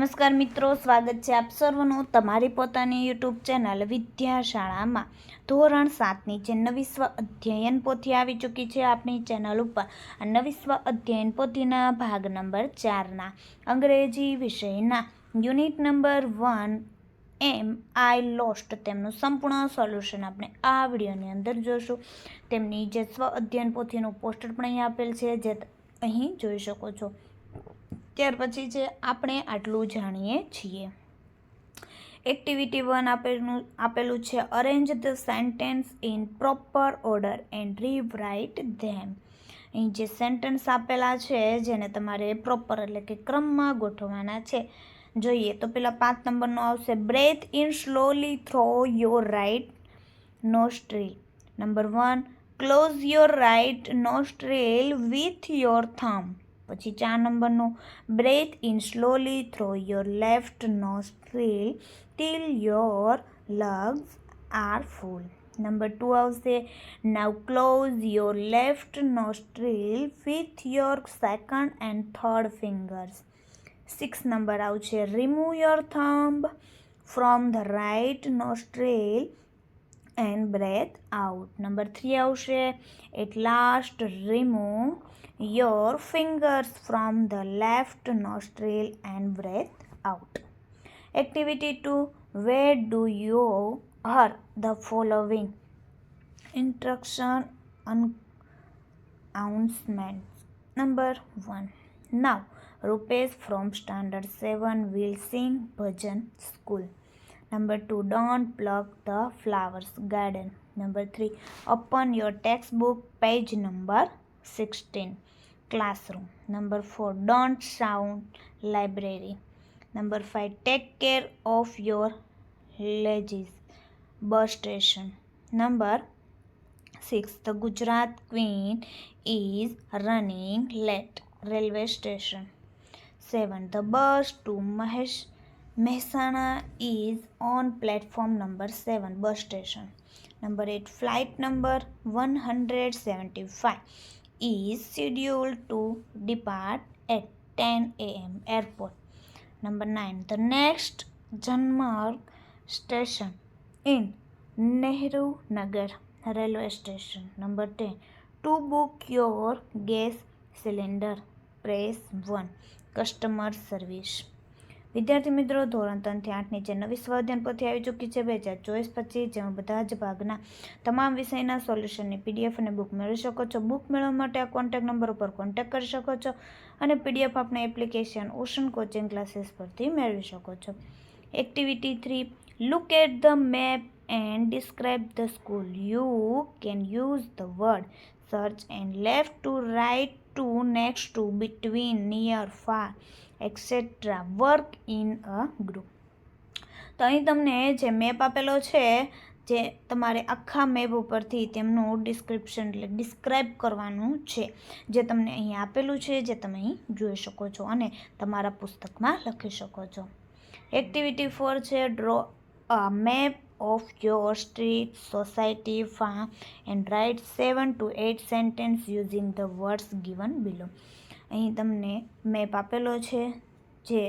નમસ્કાર મિત્રો સ્વાગત છે આપ સર્વનું તમારી પોતાની યુટ્યુબ ચેનલ વિદ્યાશાળામાં ધોરણ સાતની જે નવી સ્વ અધ્યયન પોથી આવી ચૂકી છે આપણી ચેનલ ઉપર નવી સ્વ અધ્યયન પોથીના ભાગ નંબર ચારના અંગ્રેજી વિષયના unit number one am I lost તેમનું સંપૂર્ણ સોલ્યુશન આપણે આ વિડીયોની અંદર જોઈશું તેમની જે સ્વ અધ્યયન પોથીનું પોસ્ટર પણ અહીં આપેલ છે જે અહીં જોઈ શકો છો ત્યાર પછી છે આપણે આટલું જાણીએ છીએ એક્ટિવિટી વન આપેલું આપેલું છે arrange the sentence in proper order and rewrite them અહીં જે સેન્ટેન્સ આપેલા છે જેને તમારે પ્રોપર એટલે કે ક્રમમાં ગોઠવવાના છે જોઈએ તો પેલા પાંચ નંબરનો આવશે breathe in slowly through your right nostril number one close your right nostril with your thumb પછી ચાર નંબરનું breathe in slowly through your left nostril till your lungs are full number two આવશે now close your left nostril with your second and third fingers six number આવશે remove your thumb from the right nostril and breathe out. Number 3 aavshe at last remove your fingers from the left nostril and breathe out. Activity 2, where do you hear the following instruction announcements? Number 1, now Rupesh from standard 7 will sing bhajan school. Number two, don't pluck the flowers. Garden. Number three, open your textbook page number 16. Classroom. Number four, don't sound library. Number five, take care of your ledges. Bus station. Number six, the Gujarat Queen is running late. Railway station. Seven, the bus to Mahesh Mehsana is on platform number 7 bus station. Number 8 flight number 175 is scheduled to depart at 10 a.m. airport. Number 9 the next Janmarg station in Nehru Nagar railway station. Number 10 to book your gas cylinder press 1 customer service વિદ્યાર્થી મિત્રો ધોરણ ત્રણથી આઠની જે નવી સ્વાધ્યાન પોથી આવી ચૂકી છે બે હજાર ચોવીસ પચીસ જેમાં બધા જ ભાગના તમામ વિષયના સોલ્યુશનની પીડીએફ અને બુક મેળવી શકો છો બુક મેળવવા માટે આ કોન્ટેક્ટ નંબર ઉપર કોન્ટેક્ટ કરી શકો છો અને પીડીએફ આપણે એપ્લિકેશન ઓશન કોચિંગ ક્લાસીસ પરથી મેળવી શકો છો activity three look at the map and describe the school you can use the word search and left to right to next to between near far etcetera work in a group તો અહીં તમને જે map આપેલો છે જે તમારે આખા map ઉપરથી તેમનું ડિસ્ક્રિપ્શન એટલે ડિસ્ક્રાઇબ કરવાનું છે જે તમને અહીં આપેલું છે જે તમે અહીં જોઈ શકો છો અને તમારા પુસ્તકમાં લખી શકો છો એક્ટિવિટી ફોર છે draw a map of your street society farm and write seven to eight sentence using the words given below અહીં તમને મેપ આપેલો છે જે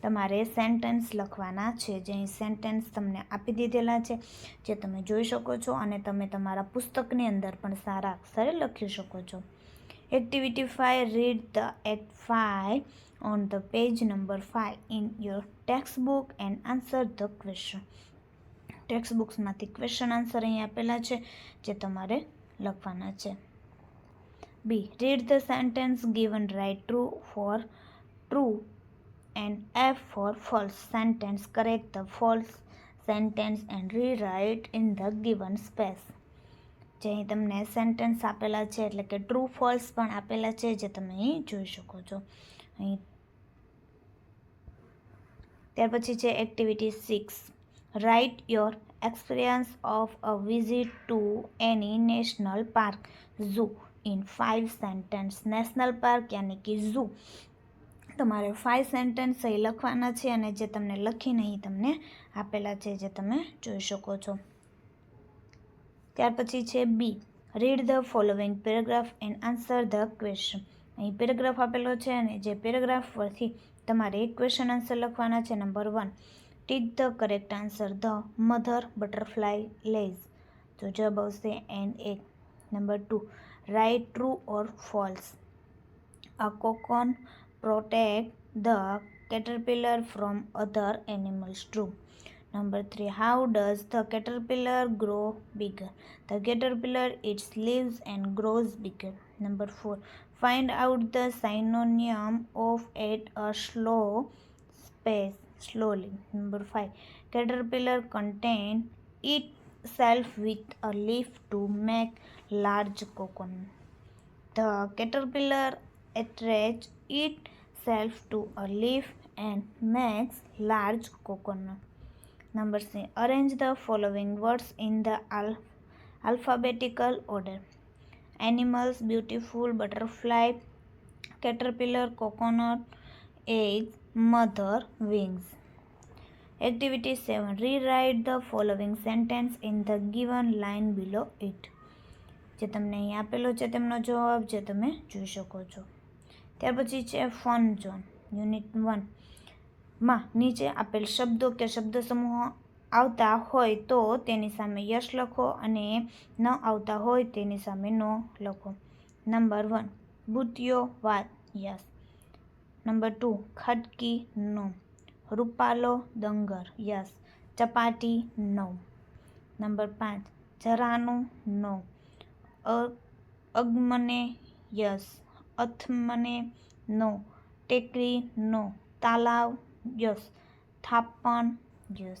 તમારે સેન્ટેન્સ લખવાના છે જે અહીં સેન્ટેન્સ તમને આપી દીધેલા છે જે તમે જોઈ શકો છો અને તમે તમારા પુસ્તકની અંદર પણ સારા અક્ષરે લખી શકો છો activity five read the act five on the page number five in your text book and answer the question text બુક્સમાંથી ક્વેશ્ચન આન્સર અહીં આપેલા છે જે તમારે લખવાના છે B read the sentence given write true for true and F for false sentence correct the false sentence and rewrite in the given space જે અહીં તમને સેન્ટેન્સ આપેલા છે એટલે કે ટ્રુ ફોલ્સ પણ આપેલા છે જે તમે અહીં જોઈ શકો છો અહીં ત્યાર પછી છે activity six write your experience of a visit to any national park zoo in five sentence national park યાની કે ઝૂ તમારે ફાઇવ સેન્ટેન્સ એ લખવાના છે અને જે તમને લખીને અહીં તમને આપેલા છે જે તમે જોઈ શકો છો ત્યાર પછી છે B read the following paragraph and answer the question અહીં પેરેગ્રાફ આપેલો છે અને જે પેરેગ્રાફ પરથી તમારે એક ક્વેશ્ચન આન્સર લખવાના છે number one tick the correct answer the mother butterfly lays તો જવાબ આવશે an a number two write true or false. A cocoon protect the caterpillar from other animals. True. Number 3. How does the caterpillar grow bigger? The caterpillar eats leaves and grows bigger. Number 4. Find out the synonym of at a slow space slowly. Number 5. Caterpillar contain it self with a leaf to make large cocoon. The caterpillar attaches itself to a leaf and makes large cocoon. Number C. Arrange the following words in the al alphabetical order. Animals, beautiful, butterfly, caterpillar, coconut, eggs, mother, wings. Activity seven rewrite the following sentence in the given line below it જે તમને અહીં આપેલો છે તેમનો જવાબ જે તમે જોઈ શકો છો ત્યાર પછી છે ફન ઝોન યુનિટ વનમાં નીચે આપેલ શબ્દો કે શબ્દ સમૂહ આવતા હોય તો તેની સામે યશ લખો અને ન આવતા હોય તેની સામે નો લખો નંબર વન ભૂતિયો વાત યસ નંબર ટુ ખટકી નો રૂપાલો ડંગર યસ ચપાટી નવ નંબર પાંચ જરાનું નો અગમને યસ અથમને નો ટેકરી નો તાલાવ યસ થાપણ યસ